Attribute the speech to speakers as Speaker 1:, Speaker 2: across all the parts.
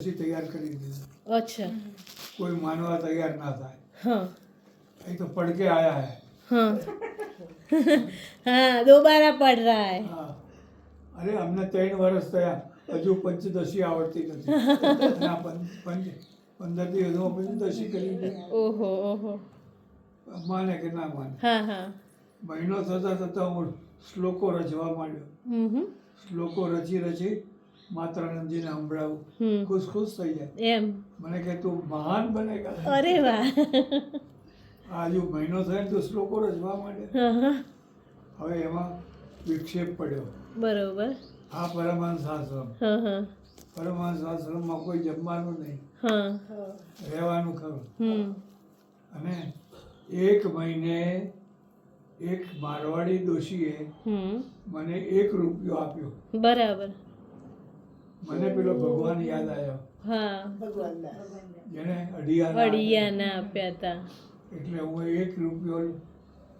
Speaker 1: પછી તૈયાર કરી દીધું.
Speaker 2: અચ્છા.
Speaker 1: કોઈ માનવા તૈયાર ના થાય.
Speaker 2: હા.
Speaker 1: એ તો પડકે આયા હે.
Speaker 2: હા. દોબારા પડ રહા
Speaker 1: હે. અરે અમને ત્રણ વર્ષ થયા. હજુ પંચદશી આવડતી નથી. પંદર દિવસ હું પંચદશી કરી
Speaker 2: ઓહો ઓહો.
Speaker 1: માને કે ના માને.
Speaker 2: હા
Speaker 1: મહિનો થતા થતા હું શ્લોકો રચવા માંડ્યો. શ્લોકો રચી રચી માતારામજીને સંભળાવું ખુશ ખુશ થઈ જાય.
Speaker 2: એમ.
Speaker 1: મને કે તું મહાન બનેગા
Speaker 2: અરે વાહ.
Speaker 1: આજુ મહિનો થાય તો શ્લોકો રચવા
Speaker 2: માંડે.
Speaker 1: હવે એમાં વિક્ષેપ પડ્યો.
Speaker 2: બરોબર.
Speaker 1: હા પરમહંસ આશ્રમ. પરમહંસ આશ્રમમાં કોઈ જમવાનું નહીં. રહેવાનું ખરું. અને એક મહિને એક મારવાડી દોશીએ મને એક રૂપિયો આપ્યો.
Speaker 2: બરાબર.
Speaker 1: મને પેલો ભગવાન યાદ આવ્યો.
Speaker 2: हाँ
Speaker 1: જેને અઢિયા
Speaker 2: અડિયા આપ્યા હતા.
Speaker 1: એટલે હું એક રૂપિયો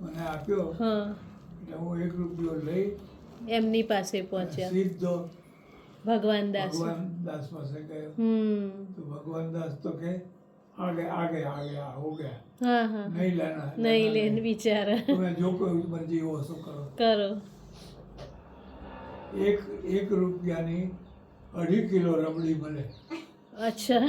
Speaker 1: મને આપ્યો.
Speaker 2: હા.
Speaker 1: એટલે હું એક રૂપિયો લઈ
Speaker 2: એમની પાસે પહોંચ્યા.
Speaker 1: સીધો
Speaker 2: ભગવાન દાસ.
Speaker 1: ભગવાન દાસ પાસે ગયો.
Speaker 2: હમ.
Speaker 1: તો ભગવાન દાસ તો કે આગે આગે આગે હો ગયા.
Speaker 2: હા હા.
Speaker 1: નહીં લેના
Speaker 2: નહીં લેન. બિચારા
Speaker 1: તમે જો કોઈ મરજી હો શું કરો.
Speaker 2: કરો.
Speaker 1: એક એક રૂપિયાની અઢી કિલો રબડી મળે
Speaker 2: અચ્છા.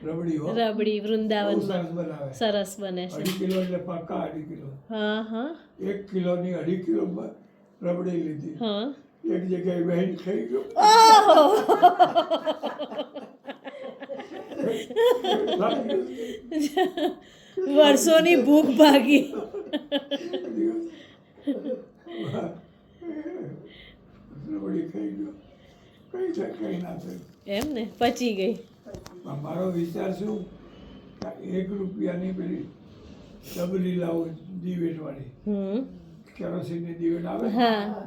Speaker 1: રબડી હો.
Speaker 2: રબડી
Speaker 1: વૃંદાવન
Speaker 2: વૃંદાવનમાં
Speaker 1: સરસ
Speaker 2: બને છે.
Speaker 1: અઢી કિલો એટલે પાકા અઢી કિલો.
Speaker 2: હા હા.
Speaker 1: એક કિલોની અઢી કિલો રબડી લીધી.
Speaker 2: હા.
Speaker 1: એક જગ્યાએ બહેન ખાઈ ગયો.
Speaker 2: વર્ષોની ભૂખ ભાગી.
Speaker 1: રબડી ખાઈ ગયો. કઈ છે કઈ ના થયું
Speaker 2: એમ ને પચી ગઈ.
Speaker 1: મારો વિચાર શું? એક રૂપિયાની પેલી ડબલી લાવો દિવેટ
Speaker 2: વાળી
Speaker 1: કેરોસીનની દિવેટ આવે?
Speaker 2: હા.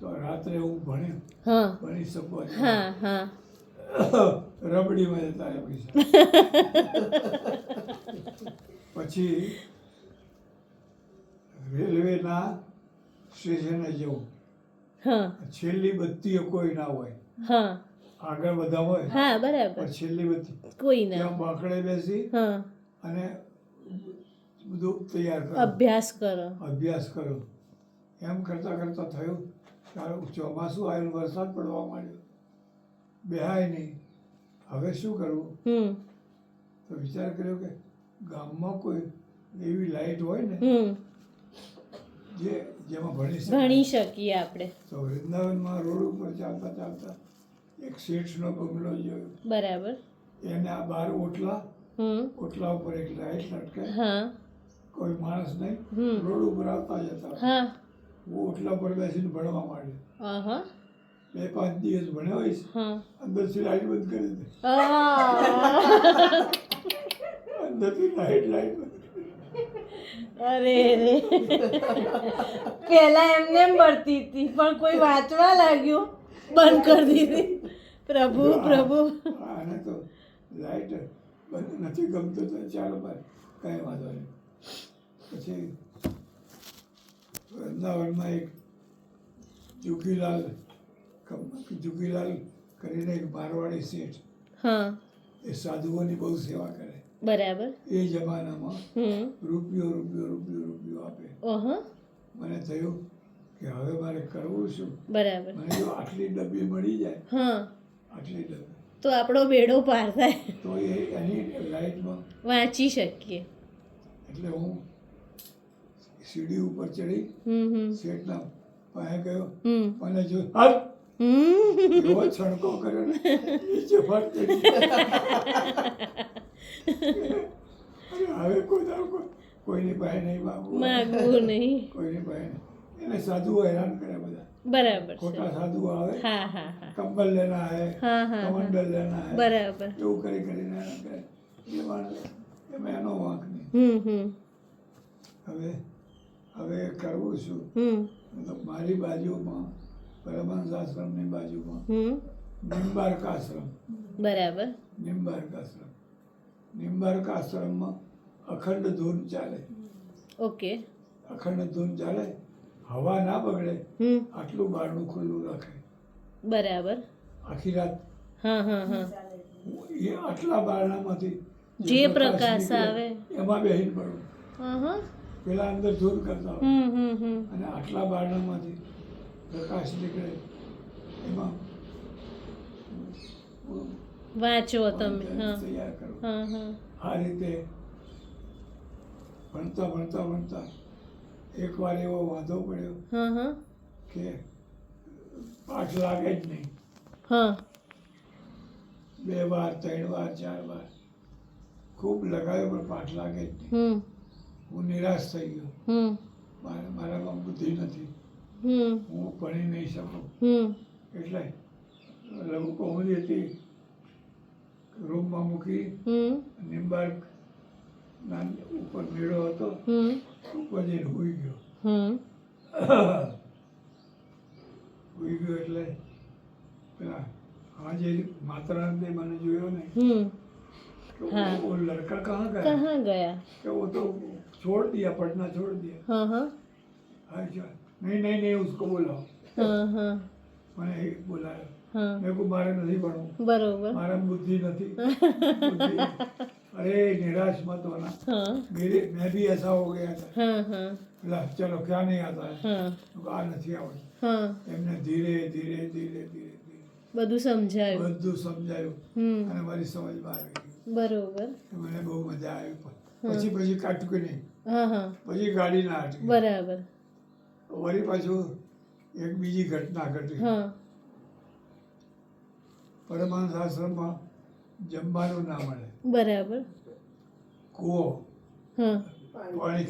Speaker 1: તો રાત્રે હું ભણ્યો
Speaker 2: હા.
Speaker 1: ભણી શકું
Speaker 2: હા હા.
Speaker 1: રબડીમાં જતા રહે પૈસા. પછી રેલવેના સ્ટેશને જવું.
Speaker 2: હા.
Speaker 1: છેલ્લી બત્તીઓ કોઈ ના હોય.
Speaker 2: હા.
Speaker 1: આગળ બધા હોય
Speaker 2: હા બરાબર.
Speaker 1: છેલ્લી બધી
Speaker 2: કોઈ ના.
Speaker 1: બાંકડે બેસી
Speaker 2: હા.
Speaker 1: અને બધું તૈયાર કરો.
Speaker 2: અભ્યાસ કરો.
Speaker 1: અભ્યાસ કરો. એમ કરતાં કરતાં થયું કે ચોમાસું આવ્યું વરસાદ પડવા માંડ્યો. બેહાય નહીં. હવે શું કરવું? તો વિચાર કર્યો કે ગામમાં કોઈ એવી લાઈટ હોય ને જે જેમાં ભણી
Speaker 2: ભણી શકીએ આપણે.
Speaker 1: તો વૃંદાવનમાં રોડ ઉપર ચાલતા ચાલતા એક શેઠનો બંગલો જોયો
Speaker 2: બરાબર.
Speaker 1: એને આ બાર ઓટલા ઓટલા ઉપર એક લાઈટ લટકે કોઈ માણસ નહીં. રોડ ઉપર આવતા જતા.
Speaker 2: હું.
Speaker 1: ઓટલા પર બેસીને ભણવા માંડ્યો. બે પાંચ દિવસ ભણ્યો હોઈશ. અંદરથી લાઈટ બંધ કરી દે. અંદરથી લાઈટ લાઈટ બંધ
Speaker 2: અરે રે. પેલા એમને એમ ભરતી હતી પણ કોઈ વાંચવા લાગ્યું. બંધ કરી દીધી. પ્રભુ પ્રભુ.
Speaker 1: આને તો લાઈટ બંધ નથી ગમતું તો ચાલો ભાઈ કાંઈ વાંધો નહીં. પછી વૃંદાવનમાં એક જુગીલાલ જુગીલાલ કરીને એક મારવાડી શેઠ
Speaker 2: હા.
Speaker 1: એ સાધુઓની બહુ સેવા કરે.
Speaker 2: બરાબર.
Speaker 1: એ જમાનામાં રૂપિયો રૂપિયો રૂપિયો રૂપિયો આપે. મને થયું કે હવે મારે કરવું શું?
Speaker 2: બરાબર.
Speaker 1: મને જો આટલી ડબ્બી મળી જાય
Speaker 2: હા.
Speaker 1: આટલી ડબ્બી.
Speaker 2: તો આપણો બેડો પાર થાય.
Speaker 1: તો એ એની લાઈટમાં
Speaker 2: વાંચી શકીએ.
Speaker 1: એટલે હું સીડી ઉપર ચડી શેઠના પાસે ગયો.
Speaker 2: હમ.
Speaker 1: મને જો હાલ. એવો છણકો કર્યો ને નીચે હવે કોઈ કોઈ- કોઈની પાસે નહીં માગવું.
Speaker 2: માગવું નહીં.
Speaker 1: કોઈની પાસે નહીં. એને સાધુઓ હેરાન કરે બધા.
Speaker 2: બરાબર
Speaker 1: ખોટા સાધુઓ આવે
Speaker 2: હા હા હા.
Speaker 1: કંબલ લેના હે
Speaker 2: હા
Speaker 1: કમંડલ લેના હે
Speaker 2: બરાબર.
Speaker 1: એવું કરી કરીને એ માણસ એમાં એનો વાંક નહીં.
Speaker 2: હમ
Speaker 1: હવે હવે કરવું શું?
Speaker 2: મતલબ
Speaker 1: તો મારી બાજુમાં પરમહંસ આશ્રમની બાજુમાં
Speaker 2: હમ.
Speaker 1: નિમ્બાર્ક આશ્રમ
Speaker 2: બરાબર.
Speaker 1: નિમ્બાર્ક આશ્રમ નિમ્બાર્ક આશ્રમમાં અખંડ ધૂન ચાલે.
Speaker 2: ઓકે.
Speaker 1: અખંડ ધૂન ચાલે હવા ના બગડે આટલું બારણું ખુલ્લું રાખે.
Speaker 2: બરાબર.
Speaker 1: આખી રાત
Speaker 2: હા હા હા.
Speaker 1: એ આટલા બારણામાંથી
Speaker 2: જે પ્રકાશ આવે.
Speaker 1: એમાં બેહીન પડું
Speaker 2: હા હા.
Speaker 1: પેલા અંદર ધૂન કરતા અને આટલા બારણામાંથી પ્રકાશ નીકળે એમાં
Speaker 2: વાંચો તમે. હા.
Speaker 1: તૈયાર કરો. આ રીતે ભણતા ભણતા ભણતા એકવાર એવો વાંધો પડ્યો કે પાઠ લાગે જ નહીં. બે વાર ત્રણ વાર ચાર વાર. ખૂબ લગાવ્યો પણ પાઠ લાગે જ નહીં. હું નિરાશ થઈ ગયો. મારા મારામાં બુદ્ધિ નથી. હું ભણી નહીં શકું. એટલે લઘુ કહું હતી. રૂમમાં મૂકી નિંબાર્ક ઉપર મેળો હતો
Speaker 2: હમ
Speaker 1: ઉપર જઈને હોઈ ગયો
Speaker 2: હમ
Speaker 1: હોઈ ગયો એટલે પેલા હા જે માતારામને મને જોયો ને
Speaker 2: હમ
Speaker 1: तो
Speaker 2: हाँ।
Speaker 1: वो, वो लड़का कहाँ गया
Speaker 2: कहाँ गया
Speaker 1: कि वो तो छोड़ दिया पढ़ना छोड़ दिया
Speaker 2: हाँ हाँ
Speaker 1: अच्छा नहीं नहीं नहीं उसको बुलाओ
Speaker 2: हाँ हाँ
Speaker 1: मैंने एक बुलाया
Speaker 2: हाँ
Speaker 1: मेरे को मारे नहीं पढ़ू
Speaker 2: बरोबर
Speaker 1: मारा बुद्धि नहीं बुद्धि अरे निराश मत होना
Speaker 2: हाँ
Speaker 1: मेरे मैं भी ऐसा हो गया था
Speaker 2: हाँ हाँ
Speaker 1: बोला चलो क्या नहीं आता है
Speaker 2: હા
Speaker 1: તો આ નથી આવડતું
Speaker 2: હા
Speaker 1: એમને ધીરે ધીરે ધીરે ધીરે ધીરે
Speaker 2: બધું સમજાયું
Speaker 1: બધું સમજાયું
Speaker 2: હમ
Speaker 1: અને મારી સમજમાં આવી ગયું
Speaker 2: બરોબર
Speaker 1: તો મને બહુ મજા આવી પછી પછી કાઢ્યું કે નહીં
Speaker 2: હા હા
Speaker 1: પછી ગાડી ના હાટી
Speaker 2: બરાબર
Speaker 1: વળી પાછું એક બીજી ઘટના ઘટી
Speaker 2: હા
Speaker 1: પરમાનંદ આશ્રમમાં જમવાનું ના મળે.
Speaker 2: બરાબર.
Speaker 1: કૂવો.
Speaker 2: હા
Speaker 1: પાણી